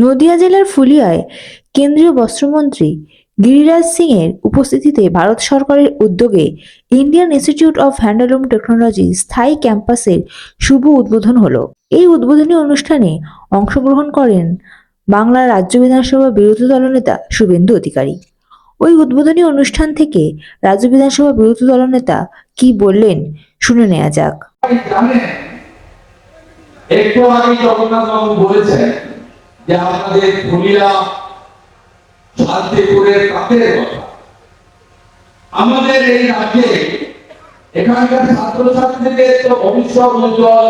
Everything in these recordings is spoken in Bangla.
নদিয়া জেলার ফুলিয়ায় কেন্দ্রীয় বস্ত্রমন্ত্রী গিরিরাজ সিং এর উপস্থিতিতে ভারত সরকারের উদ্যোগে Indian institute of handloom technology স্থায়ী ক্যাম্পাসের শুভ উদ্বোধন হলো। এই উদ্বোধনী অনুষ্ঠানে অংশগ্রহণ করেন বাংলার রাজ্য বিধানসভা বিরোধী দলনেতা শুভেন্দু অধিকারী। ওই উদ্বোধনী অনুষ্ঠান থেকে রাজ্য বিধানসভা বিরোধী দলনেতা কি বললেন শুনে নেওয়া যাক। একটু আগে জগন্নাথ বাবু বলেছেন যে আপনাদের ফুলিয়া শান্তিপুরের তাঁতের কথা। আমাদের এই রাজ্যে এখানকার ছাত্রছাত্রীদের তো ভবিষ্যৎ উজ্জ্বল,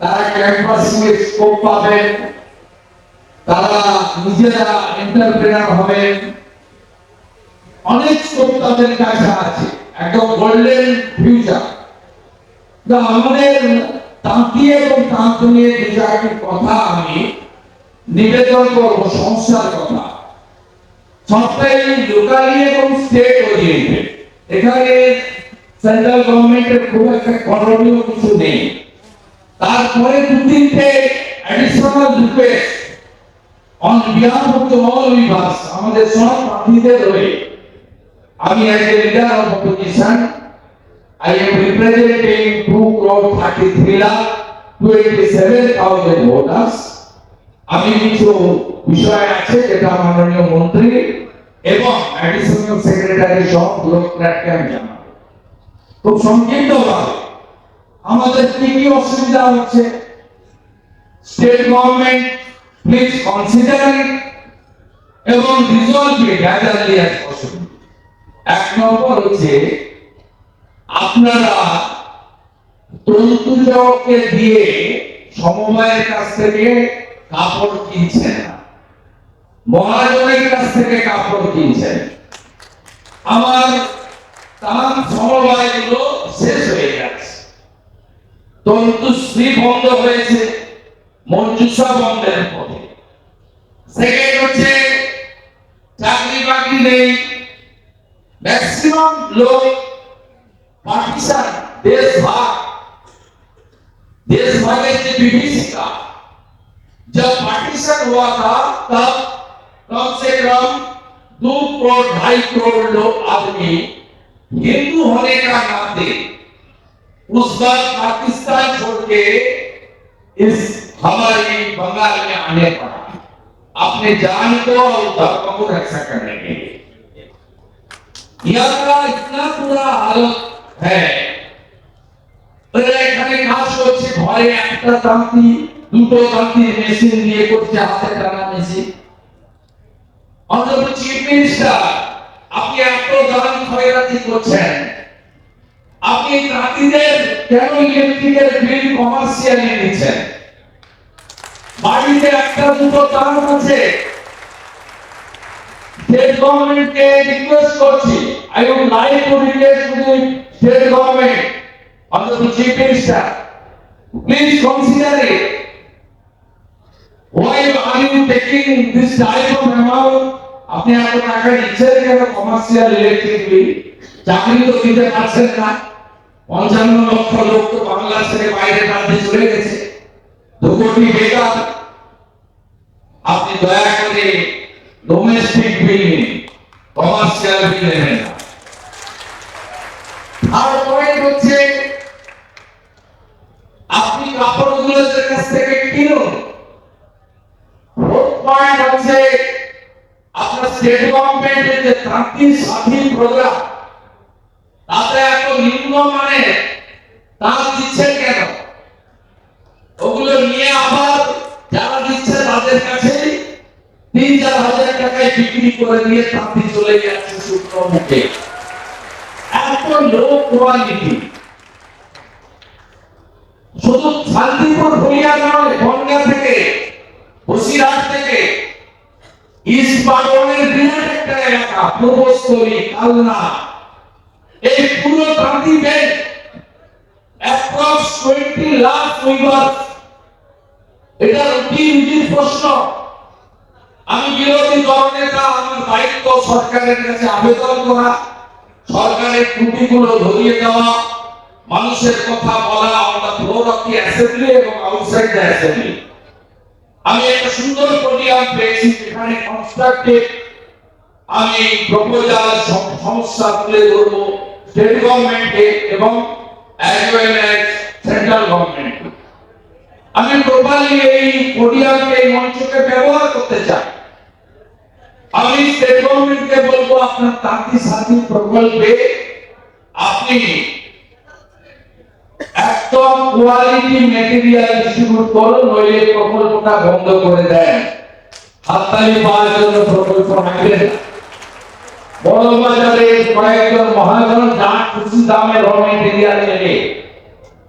তারা ক্যাম্পাসে স্কোপ পাবেন, তারা নিজেরা এন্টারপ্রেনার হবেন। অনেক স্কোপ তাদের কাছে আছে, একদম গোল্ডেন ফিউচার আমাদের তাঁতি এবং তাঁত নিয়ে দু কথা আমি নিবেদন করব সংস্থার কথা। সবটাই লোকালি এবং স্টেট ওরিয়েন্টেড এখানে সেন্ট্রাল গভর্নমেন্টের খুব একটা করণীয় কিছু নেই। তারপরে দু তিনটে additional request on behalf of the all আমাদের সব প্রার্থীদের আমি as a leader of opposition I am representing 2 crore 33 lakh 27,000 voters. আমি কিছু বিষয় আছে যেটা মাননীয় মন্ত্রী এবং অ্যাডিশনাল সেক্রেটারি সহ ব্যুরোক্র্যাটকে আমি জানাব। খুব সংক্ষিপ্তভাবে। আমাদের কি কি অসুবিধা হচ্ছে? স্টেট গভর্নমেন্ট প্লিজ কনসিডার এবং resolve it as early as possible এক নম্বর হচ্ছে, আপনারা তন্তুজকে দিয়ে সমবায়ের কাছ থেকে কাপড় কিনছেন না। মহাজনের কাছ থেকে কাপড় কিনছেন। আমার তার সমবায়গুলো শেষ হয়ে যাচ্ছে তন্তুশ্রী বন্ধ হয়েছে, মঞ্জুষা বন্ধের পথে। সেকেন্ড হচ্ছে, চাকরি বাকরি নেই। ম্যাক্সিমাম লোক পাকিস্তান, দেশ ভাগ। দেশ ভাগের যে বিভীষিকা जब पाकिस्तान हुआ था तब कम से कम दो करोड़ ढाई करोड़ लोग आदमी हिंदू होने का नाते उस वक्त पाकिस्तान छोड़ के इस हमारी बंगाल में आने पड़ा अपने जान को और धर्म को रक्षा करने के लिए यहाँ का इतना बुरा हालत है ওরা এখানে কাজ করছে ঘরে একটা তাঁতি দুটো তাঁতি মেশিন দিয়ে করছে হাতে টানা মেশিন। অন্তত চিফ মিনিস্টার আপনি এত দাম খয়রাতি করছেন। আপনি তাঁতিদের কেন ইলেকট্রিকের বিল কমার্শিয়ালি নিচ্ছেন? বাড়িতে একটা দুটো তার আছে। স্টেট গভর্নমেন্টকে রিকোয়েস্ট করছি। I would like to request to the state government অন্তত chief minister please consider it Why are you taking this type of amount? আপনি এত টাকা দিচ্ছেন কেন কমার্শিয়াল ইলেকট্রিক বিল চাকরি তো দিতে পারছেন না। পঞ্চান্ন লক্ষ লোক তো বাংলাদেশ থেকে বাইরে রাজ্যে চলে গেছে। দু কোটি বেকার। আপনি দয়া করে ডোমেস্টিক বিল কমার্শিয়াল বিল নেবেন না আর পয়েন্ট হচ্ছে আপনি কাপড়গুলোর কাছ থেকে কিনুন ফোর্থ পয়েন্ট হচ্ছে আপনার স্টেট গভর্নমেন্টের যে তাঁতি সাথী প্রোগ্রাম তাতে এত নিম্ন মানে তাঁত দিচ্ছেন কেন? ওগুলো নিয়ে আবার যারা দিচ্ছে তাদের কাছে তিন চার হাজার টাকায় বিক্রি করে দিয়ে তাঁতি চলে যাচ্ছে শুক্র মুখে এত লো কোয়ালিটি শুধু শান্তিপুর হইয়া নয়, গঙ্গা থেকে, বসিরহাট থেকে ইস্পাটনের বিরাট একটা এলাকা পূর্বস্থলী কালনা। এই পুরো তাঁতি belt approx twenty lakh weaver এটা রুটি রুটির প্রশ্ন। আমি বিরোধী দলনেতা আমার দায়িত্ব সরকারের কাছে আবেদন করা, সরকারের ত্রুটিগুলো ধরিয়ে দেওয়া, মানুষের কথা বলা the floor of the assembly এবং আউটসাইড দ্য অ্যাসেম্বলি আমি একটা সুন্দর পোডিয়াম পেয়েছি যেখানে কনস্ট্রাকটিভ আমি প্রপোজাল সমস্যা তুলে ধরবো স্টেট গভর্নমেন্টকে এবং সেন্ট্রাল গভর্নমেন্ট আমি প্রপারলি এই পোডিয়ামকে এই মঞ্চকে ব্যবহার করতে চাই। আমি স্টেট গভর্নমেন্টকে বলব আপনার তাঁতি সাথী প্রকল্পে আপনি একদম কোয়ালিটি মেটেরিয়াল নইলে প্রকল্পটা বন্ধ করে দেন। হাততালি পাওয়ার জন্য প্রকল্প রাখবেন কয়েকজন মহাজন যা খুশি দামে র মেটেরিয়াল নেবে,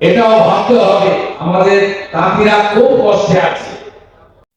এটাও ভাবতে হবে। আমাদের তাঁতিরা খুব কষ্টে আছে।